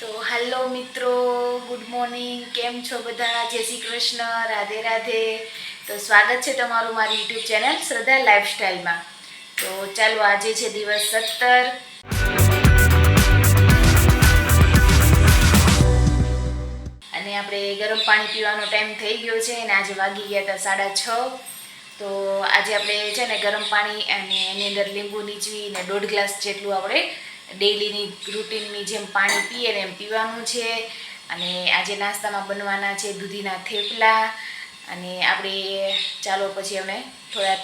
તો હેલો મિત્રો good morning કેમ છો બધા? જય શ્રી કૃષ્ણ, રાધે રાધે. તો સ્વાગત છે તમારું મારી યુટ્યુબ ચેનલ શ્રદ્ધા લાઈફસ્ટાઈલમાં તો ચાલો આજે છે દિવસ સત્તર. અને આપણે ગરમ પાણી પીવાનો ટાઈમ થઈ ગયો છે અને આજે વાગી ગયા હતા સાડા છ. તો આજે આપણે છે ને ગરમ પાણી અને એની અંદર લીંબુ નીચવી ને દોઢ ગ્લાસ જેટલું આપણે ડેઈલીની રૂટીનની જેમ પાણી પીએ ને એમ પીવાનું છે. અને આજે નાસ્તામાં બનવાના છે દૂધીના થેપલા. અને આપણે ચાલો પછી અમે થોડા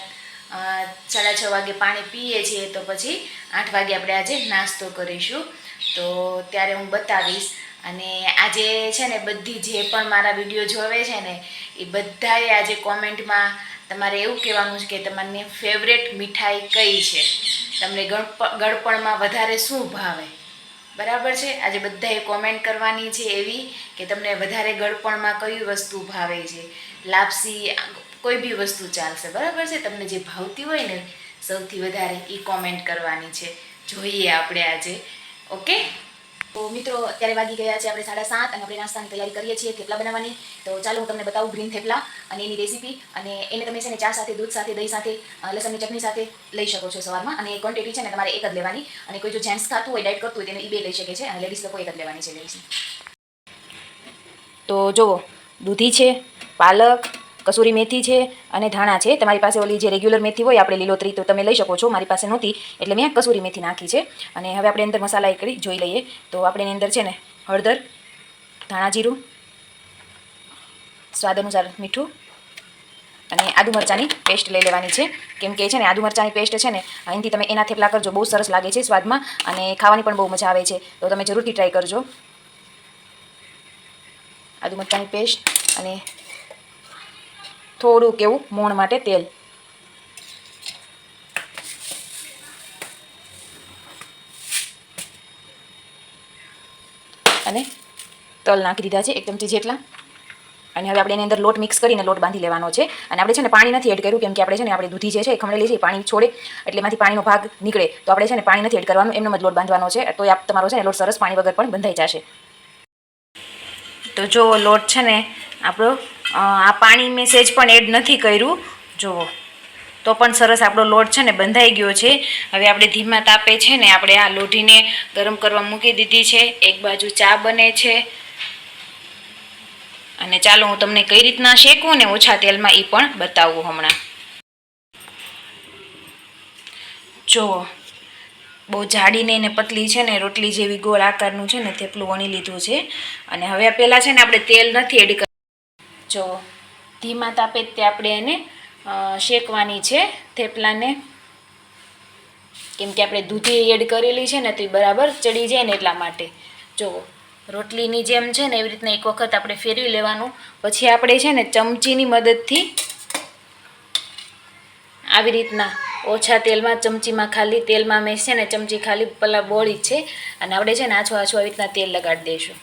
સાડા છ વાગે પાણી પીએ છીએ તો પછી આઠ વાગે આપણે આજે નાસ્તો કરીશું. તો ત્યારે હું બતાવીશ. અને આજે છે ને બધી જે પણ મારા વીડિયો જોવે છે ને, એ બધાએ આજે કોમેન્ટમાં તમારે એવું કહેવાનું છે કે તમારી ફેવરેટ મીઠાઈ કઈ છે? તમને ગળપ, ગળપણમાં વધારે શું ભાવે? બરાબર છે? આજે બધાએ કોમેન્ટ કરવાની છે એવી કે તમને વધારે ગળપણમાં કઈ વસ્તુ ભાવે છે? લાપસી, કોઈ બી વસ્તુ ચાલશે, બરાબર છે? તમને જે ભાવતી હોય ને, સૌથી વધારે એ કોમેન્ટ કરવાની છે. જોઈએ આપણે આજે, ઓકે? તો મિત્રો, અત્યારે વાગી ગયા છે આપણે સાડા સાત અને આપણે નાસ્તાની તૈયારી કરીએ છીએ થેપલા બનાવવાની. તો ચાલો હું તમને બતાવું ગ્રીન થેપલા અને એની રેસીપી અને એને તમે છે ને ચા સાથે, દૂધ સાથે, દહીં સાથે લસણની ચટણી સાથે લઈ શકો છો સવારમાં. અને ક્વોન્ટિટી છે ને તમારે એક જ લેવાની. અને કોઈ જો જેન્ટ્સ ખાતું હોય ડાયટ કરતું હોય, તેને એ બે લઈ શકે છે. અને લેડીઝ લોકો એક જ લેવાની છે લેડીઝ તો જુઓ, દૂધી છે, પાલક કસૂરી મેથી છે અને ધાણા છે. તમારી પાસે ઓલી જે રેગ્યુલર મેથી હોય આપણે લીલોતરી તો તમે લઈ શકો છો. મારી પાસે નહોતી, એટલે મેં કસૂરી મેથી નાખી છે. અને હવે આપણે અંદર મસાલા એકડી જોઈ લઈએ. તો આપણે એની અંદર છે ને હળદર, ધાણા જીરું, સ્વાદ અનુસાર મીઠું અને આદુ મરચાંની પેસ્ટ લઈ લેવાની છે. કેમ કે છે ને આદુ મરચાંની પેસ્ટ છે ને, અહીંથી તમે એના થેપલા કરજો, બહુ સરસ લાગે છે સ્વાદમાં અને ખાવાની પણ બહુ મજા આવે છે. તો તમે જરૂરથી ટ્રાય કરજો. આદુ મરચાંની પેસ્ટ અને થોડુંક એવું મોણ માટે તેલ. અને તલ નાખી દીધા છે એક ચમચી જેટલા. અને હવે આપણે એની અંદર લોટ મિક્સ કરીને લોટ બાંધી લેવાનો છે. અને આપણે છે ને પાણી નથી એડ કર્યું, કેમ કે આપણે છે ને આપણે દૂધી જે છે એ ખમણેલી છે પાણી છોડે, એટલે એમાંથી પાણીનો ભાગ નીકળે. તો આપણે છે ને પાણી નથી એડ કરવાનું, એમનો જ લોટ બાંધવાનો છે. તો આપ તમારો છે ને લોટ સરસ પાણી વગર પણ બંધાઈ જશે. તો જો લોટ છે ને આપણો આ પાણી મેં સેજ પણ એડ નથી કર્યું. જુઓ તો પણ સરસ આપણો લોટ છે ને બંધાઈ ગયો છે. હવે આપણે ધીમા તાપે છે ને આપણે આ લોઢીને ગરમ કરવા મૂકી દીધી છે. એક બાજુ ચા બને છે. અને ચાલો હું તમને કઈ રીતના શેકું ને ઓછા તેલમાં એ પણ બતાવું હમણાં. જુઓ બહુ જાડીને એને પતલી છે ને રોટલી જેવી ગોળ આકારનું છે ને થેપલું વણી લીધું છે. અને હવે પહેલાં છે ને આપણે તેલ નથી એડ કર જો ધીમા તાપે તે આપણે એને શેકવાની છે થેપલાને. કેમ કે આપણે દૂધી એડ કરેલી છે ને તો એ બરાબર ચડી જાય ને એટલા માટે. જુઓ રોટલીની જેમ છે ને એવી રીતના એક વખત આપણે ફેરવી લેવાનું. પછી આપણે છે ને ચમચીની મદદથી આવી રીતના ઓછા તેલમાં, ચમચીમાં ખાલી તેલમાં મેં છે ને ચમચી ખાલી પહેલાં બોળી જ છે. અને આપણે છે ને આછું આછું આવી રીતના તેલ લગાડી દઈશું.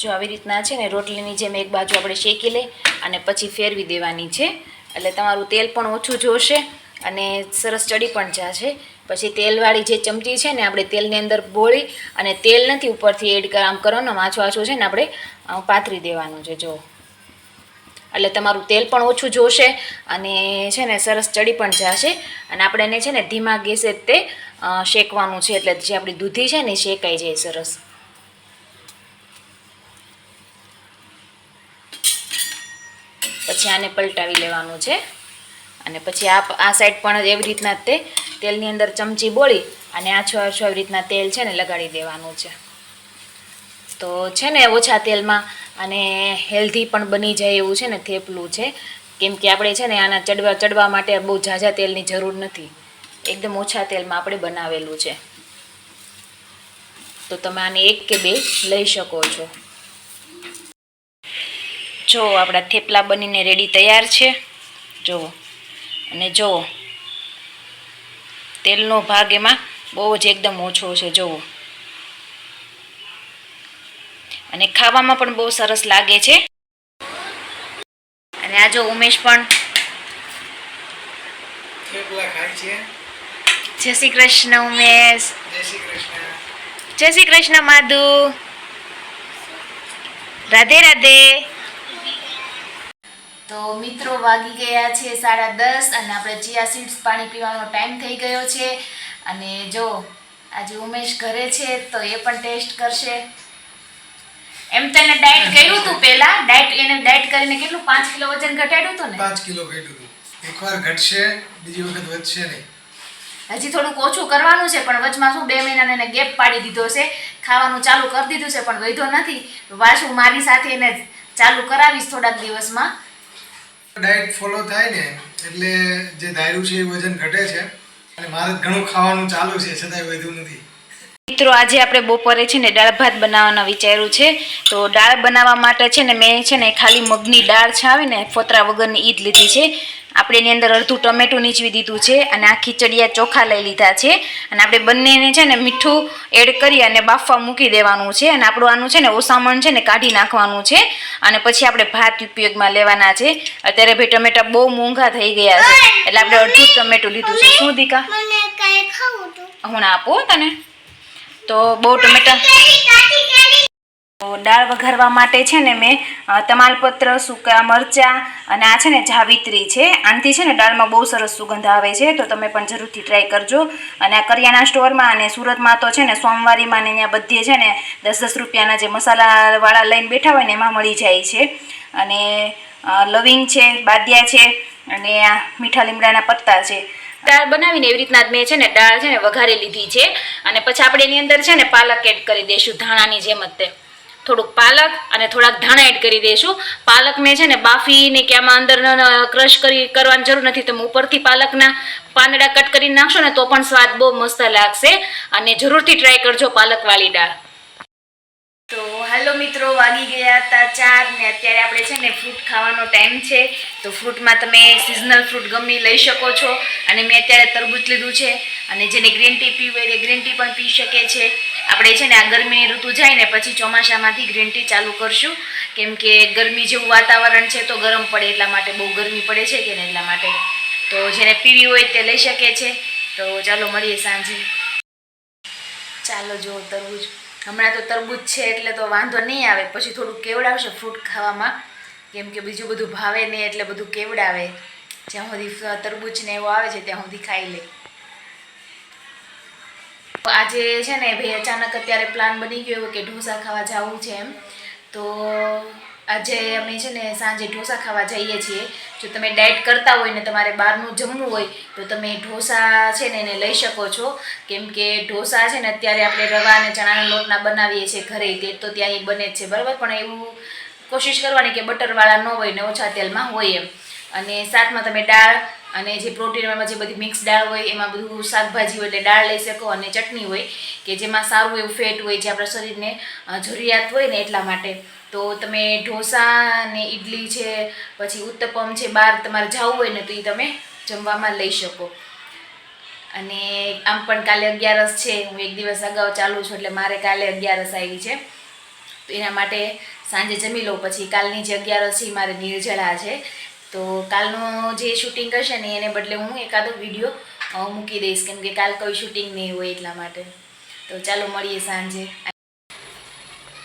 જો આવી રીતના છે ને રોટલીની જેમ એક બાજુ આપણે શેકી લઈ અને પછી ફેરવી દેવાની છે. એટલે તમારું તેલ પણ ઓછું જોશે અને સરસ ચડી પણ જશે. પછી તેલવાળી જે ચમચી છે ને આપણે તેલની અંદર બોળી અને તેલ નથી ઉપરથી એડ કર, આમ કરવાનો આછું આછું છે ને આપણે પાથરી દેવાનું છે, જો. એટલે તમારું તેલ પણ ઓછું જોશે અને છે ને સરસ ચડી પણ જશે. અને આપણે એને છે ને ધીમા ગેસે તે શેકવાનું છે એટલે જે આપણી દૂધી છે ને શેકાઈ જાય સરસ. પછી આને પલટાવી લેવાનું છે. અને પછી આ આ સાઈડ પણ એવી રીતના તે તેલની અંદર ચમચી બોળી અને આછો આછો એવી રીતના તેલ છે ને લગાડી દેવાનું છે. તો છે ને ઓછા તેલમાં અને હેલ્ધી પણ બની જાય એવું છે ને થેપલું છે. કેમ કે આપણે છે ને આના ચડવા ચડવા માટે બહુ ઝાઝા તેલની જરૂર નથી. એકદમ ઓછા તેલમાં આપણે બનાવેલું છે. તો તમે આને એક કે બે લઈ શકો છો. જો આપણા થેપલા બનીને રેડી તૈયાર છે. જુઓ અને જુઓ તેલનો ભાગ એમાં બહુ જ એકદમ ઓછો છે જુઓ અને ખાવામાં પણ બહુ સરસ લાગે છે. અને આ જો ઉમેશ પણ થેપલા ખાય છે. જય શ્રી કૃષ્ણ ઉમેશ. જય શ્રી કૃષ્ણ. માધુ. રાધે રાધે. તો મિત્રો વાગી ગયા છે સાડા દસ અને આપણે ચિયા સીડ્સ પાણી પીવાનો ટાઈમ થઈ ગયો છે. અને જો આજે ઉમેશ ઘરે છે તો એ પણ ટેસ્ટ કરશે. એમ તો એને ડાયટ કર્યું હતું પહેલા? ડાયટ એને ડાયટ કરીને કેટલું? પાંચ કિલો વજન ઘટાડ્યું હતું ને? પાંચ કિલો ઘટ્યું હતું એકવાર ઘટશે બીજી વખત વધશે નહીં. હજી થોડુંક ઓછું કરવાનું છે પણ વચમાં શું બે મહિનાનો એને ગેપ પાડી દીધો છે ખાવાનું ચાલુ કરી દીધું છે પણ વધ્યો નથી. પાછું મારી સાથે એને ચાલુ કરાવીશ થોડાક દિવસમાં. ડાયટ ફોલો થાય ને એટલે જે ધાર્યું છે એ વજન ઘટે છે અને મારે ઘણું ખાવાનું ચાલુ છે છતાંય વધ્યું નથી. મિત્રો આજે આપણે બપોરે છે ને દાળ ભાત બનાવવાના વિચાર્યું છે. તો દાળ બનાવવા માટે છે ને મેં છે ને ખાલી મગની દાળ છે આવે ને ફોતરા વગરની ઈદ લીધી છે. આપણે એની અંદર અડધું ટમેટું નીચવી દીધું છે અને આ ખીચડિયા ચોખા લઈ લીધા છે. અને આપણે બંનેને છે ને મીઠું એડ કરી અને બાફવા મૂકી દેવાનું છે. અને આપણું આનું છે ને ઓસામણ છે ને કાઢી નાખવાનું છે. અને પછી આપણે ભાત ઉપયોગમાં લેવાના છે. અત્યારે ભાઈ ટમેટા બહુ મોંઘા થઈ ગયા છે. એટલે આપણે અડધું જ ટમેટું લીધું છે. શું દીકા? હમણાં આપો તને. તો બહુ ટમેટા દાળ વઘારવા માટે છે ને મેં તમાલપત્ર, સૂકા મરચાં અને આ છે ને જાવિત્રી છે. આનાથી છે ને દાળમાં બહુ સરસ સુગંધ આવે છે, તો તમે પણ જરૂરથી ટ્રાય કરજો. અને આ કરિયાણા સ્ટોરમાં અને સુરતમાં તો છે ને સોમવારીમાં ને ત્યાં બધે છે ને દસ દસ રૂપિયાના જે મસાલાવાળા લઈને બેઠા હોય ને એમાં મળી જાય છે. અને લવિંગ છે, બાદિયા છે અને આ મીઠા લીમડાના પત્તા છે. દાળ બનાવીને એવી રીતના જ મેં છે ને દાળ છે ને વઘારી લીધી છે. અને પછી આપણે એની અંદર છે ને પાલક એડ કરી દઈશું ધાણાની જેમ જ તે. થોડુંક પાલક અને થોડાક ધાણા એડ કરી દઈશું. પાલક મેં છે ને બાફીને કે આમાં અંદર ક્રશ કરી, કરવાની જરૂર નથી. તમે ઉપરથી પાલકના પાંદડા કટ કરી નાખશો ને તો પણ સ્વાદ બહુ મસ્ત લાગશે. અને જરૂરથી ટ્રાય કરજો પાલકવાળી દાળ. તો હાલો મિત્રો, વાગી ગયા હતા ચાર ને અત્યારે આપણે છે ને ફ્રૂટ ખાવાનો ટાઈમ છે. તો ફ્રૂટમાં તમે સિઝનલ ફ્રૂટ ગમી લઈ શકો છો. અને મેં અત્યારે તરબૂચ લીધું છે. અને જેને ગ્રીન ટી પીવું હોય એ ગ્રીન ટી પણ પી શકે છે. આપણે છે ને આ ગરમીની ઋતુ જાય ને પછી ચોમાસામાંથી ગ્રીન ટી ચાલુ કરશું. કેમ કે ગરમી જેવું વાતાવરણ છે તો ગરમ પડે એટલા માટે બહુ ગરમી પડે છે કે ને એટલા માટે. તો જેને પીવી હોય તે લઈ શકે છે. તો ચાલો મળીએ સાંજે. ચાલો જો તરબૂચ. હમણાં તો તરબૂચ છે એટલે તો વાંધો નહીં આવે. પછી થોડું કેવડાવશે ફ્રૂટ ખાવામાં. કેમ કે બીજું બધું ભાવે નહીં એટલે બધું કેવડાવે. જ્યાં સુધી તરબૂચ ને એવો આવે છે ત્યાં સુધી ખાઈ લે. આજે છે ને ભાઈ અચાનક અત્યારે પ્લાન બની ગયો કે ઢોસા ખાવા જવું છે એમ. તો આજે અમે છે ને સાંજે ઢોસા ખાવા જઈએ છીએ. જો તમે ડાયટ કરતા હોય ને તમારે બહારનું જમવું હોય, તો તમે ઢોસા છે ને એને લઈ શકો છો. કેમ કે ઢોસા છે ને અત્યારે આપણે રવા અને ચણાના લોટના બનાવીએ છીએ ઘરે, તે તો ત્યાં બને જ છે, બરાબર? પણ એવું કોશિશ કરવાની કે બટરવાળા ન હોય ને ઓછા તેલમાં હોય એમ. અને સાથમાં તમે દાળ અને જે પ્રોટીનમાં જે બધી મિક્સ દાળ હોય, એમાં બધું શાકભાજી હોય એટલે દાળ લઈ શકો અને ચટણી હોય, કે જેમાં સારું એવું ફેટ હોય, જે આપણા શરીરને જરૂરિયાત હોય ને એટલા માટે. તો તમે ઢોસા ને ઇડલી છે, પછી ઉત્તપમ છે બહાર તમારે જવું હોય ને તો એ તમે જમવામાં લઈ શકો. અને આમ પણ કાલે અગિયારસ છે, હું એક દિવસ અગાઉ ચાલુ છું, એટલે મારે કાલે અગિયારસ આવી છે. તો એના માટે સાંજે જમી લઉં પછી કાલની જે અગિયારસ છે મારે નિર્જળા છે. તો કાલનું જે શૂટિંગ હશે ને એને બદલે હું એકાદો વીડિયો મૂકી દઈશ. કેમ કે કાલ કોઈ શૂટિંગ નહીં હોય એટલા માટે. તો ચાલો મળીએ સાંજે.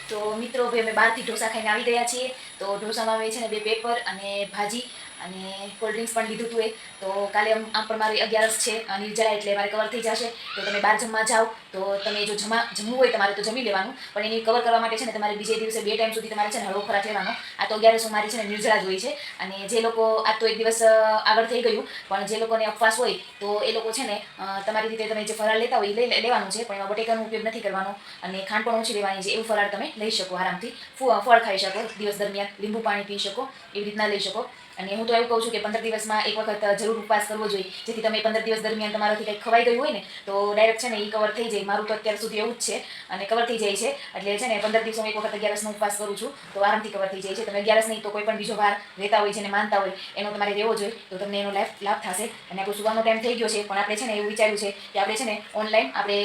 તો મિત્રો ભાઈ અમે બહારથી ઢોસા ખાઈને આવી ગયા છીએ. તો ઢોસામાં આવે છે ને બે પેપર અને ભાજી. અને કોલ્ડ ડ્રિંક્સ પણ લીધું હતું એ. તો કાલે આમ પણ મારી અગિયારસ છે અને નિર્જળા એટલે મારે કવર થઈ જશે. તો તમે બહાર જમવા જાઓ. તો તમે જો જમા જમવું હોય તમારે તો જમી લેવાનું. પણ એની કવર કરવા માટે છે ને તમારે બીજે દિવસે બે ટાઈમ સુધી તમારે છે ને હળવો ખોરાક લેવાનો. આ તો અગિયારસ મારી છે ને નિર્જળા જ હોય છે. અને જે લોકો આ તો એક દિવસ આગળ થઈ ગયું. પણ જે લોકોને ઉપવાસ હોય, તો એ લોકો છે ને તમારી રીતે તમે જે ફરાળ લેતા હોય એ લઈ લેવાનું છે. પણ એમાં બટેકાનો ઉપયોગ નથી કરવાનો. અને ખાંડ પણ ઓછી લેવાની છે. એવું ફરાળ તમે લઈ શકો આરામથી. ફળ ખાઈ શકો. દિવસ દરમિયાન લીંબુ પાણી પી શકો. એવી રીતના લઈ શકો. અને હું તો એવું કહું છું કે પંદર દિવસમાં એક વખત જરૂર ઉપવાસ કરવો જોઈએ. જેથી તમે પંદર દિવસ દરમિયાન તમારાથી કંઈક ખવાઈ ગયું હોય ને, તો ડાયરેક્ટ છે ને એ કવર થઈ જાય. મારું તો અત્યાર સુધી એવું જ છે. અને કવર થઈ જાય છે. એટલે છે ને, પંદર દિવસમાં એક વખત અગિયારસનો ઉપવાસ કરું છું, તો આરામથી કવર થઈ જાય છે. તમે અગિયારસ નહીં, તો કોઈ પણ બીજો વાર રહેતા હોય છે ને, માનતા હોય, એનો તમારે રહેવો જોઈએ, તો તમને એનો લાભ લાભ થશે. અને આપણો સુવાનો ટાઈમ થઈ ગયો છે. પણ આપણે છે ને, એવું વિચાર્યું છે કે આપણે છે ને ઓનલાઈન આપણે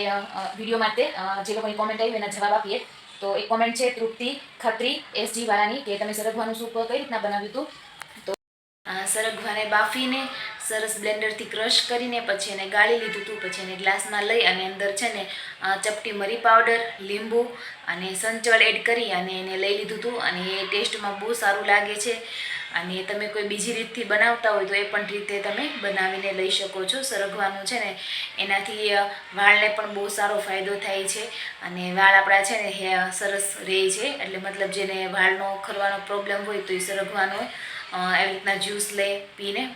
વીડિયો માટે જે લોકોની કોમેન્ટ આવી એના જવાબ આપીએ. તો એક કોમેન્ટ છે, તૃપ્તિ ખત્રી એસજી વાળાની, કે તમે સરગવાનું સૂપ કઈ રીતના બનાવ્યું હતું? સરગવાને બાફીને સરસ બ્લેન્ડરથી ક્રશ કરીને પછી એને ગાળી લીધું હતું. પછી એને ગ્લાસમાં લઈ અને અંદર છે ને ચપટી મરી પાવડર લીંબુ અને સંચળ એડ કરી અને એને લઈ લીધું હતું. અને એ ટેસ્ટમાં બહુ સારું લાગે છે. અને તમે કોઈ બીજી રીતથી બનાવતા હોય તો એ પણ રીતે તમે બનાવીને લઈ શકો છો. સરગવાનું છે ને એનાથી વાળને પણ બહુ સારો ફાયદો થાય છે. અને વાળ આપણા છે ને સરસ રહે છે. એટલે મતલબ જેને વાળનો ખરવાનો પ્રોબ્લેમ હોય તો એ સરગવાનો અ, એવી રીતના જ્યુસ લે પીને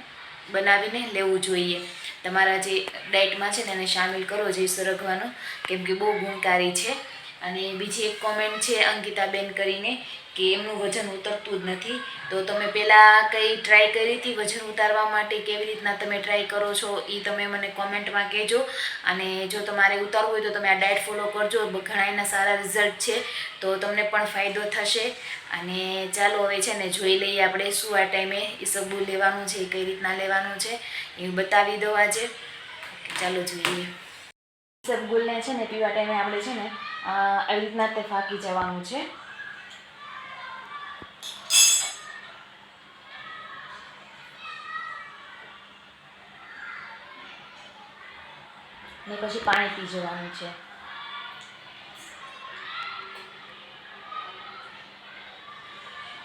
બનાવીને લેવું જોઈએ. તમારા જે ડાયટમાં છે ને એને સામેલ કરો, જે સરગવાનો, કેમ કે બહુ ગુણકારી છે. અને બીજી એક કોમેન્ટ છે અંકિતાબેન કરીને કે એમનું વજન ઉતરતું જ નથી. તો તમે પહેલાં કંઈ ટ્રાય કરી હતી વજન ઉતારવા માટે? કેવી રીતના તમે ટ્રાય કરો છો? એ તમે મને કોમેન્ટમાં કહેજો. અને જો તમારે ઉતારવું હોય તો તમે આ ડાયટ ફોલો કરજો. ઘણા એના સારા રિઝલ્ટ છે. તો તમને પણ ફાયદો થશે. અને ચાલો હવે છે ને જોઈ લઈએ આપણે શું આ ટાઈમે એ ઈસબગુલ લેવાનું છે, કઈ રીતના લેવાનું છે એ બતાવી દો આજે. ચાલો જોઈએ. સબગુલને છે ને, પીવા ટાઈમે આપણે છે ને આવી રીતના તે ફાંકી જવાનું છે. ને પછી પાણી પી જવાનું છે.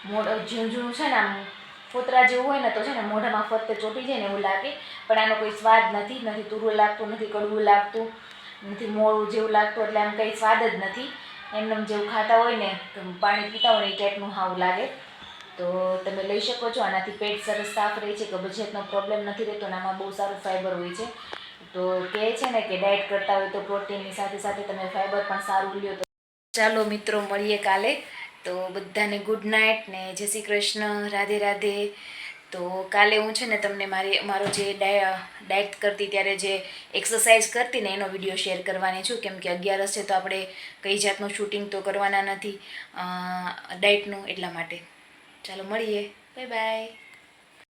મોઢ ઝીણું છે ને આમ ફોતરા જેવું હોય ને તો છે ને મોઢામાં ફરતે ચોટી જાય ને એવું લાગે. પણ આનો કોઈ સ્વાદ નથી નથી તુરું લાગતું, નથી કડવું લાગતું. નથી મોળું જેવું લાગતું એટલે આમ કંઈ સ્વાદ જ નથી. એમને જેવું ખાતા હોય ને પાણી પીતા હોય એ ટાઈપનું હાવ લાગે. તો તમે લઈ શકો છો. આનાથી પેટ સરસ સાફ રહે છે કબજિયાતનો પ્રોબ્લેમ નથી રહેતો અને આમાં બહુ સારું ફાઇબર હોય છે. તો કહે છે ને કે ડાયટ કરતા હોય તો પ્રોટીનની સાથે સાથે તમે ફાઇબર પણ સારું લ્યો તો ચાલો મિત્રો, મળીએ કાલે. તો બધાને ગુડ નાઇટ ને જય શ્રી કૃષ્ણ. રાધે રાધે. તો કાલે હું છે ને તમને મારી, મારો જે ડાય, ડાયટ કરતી ત્યારે જે એક્સરસાઇઝ કરતી ને એનો વીડિયો શેર કરવાની છું. કેમ કે અગિયારસ છે તો આપણે કઈ જાતનું શૂટિંગ તો કરવાના નથી ડાયટનું એટલા માટે. ચાલો મળીએ. Bye bye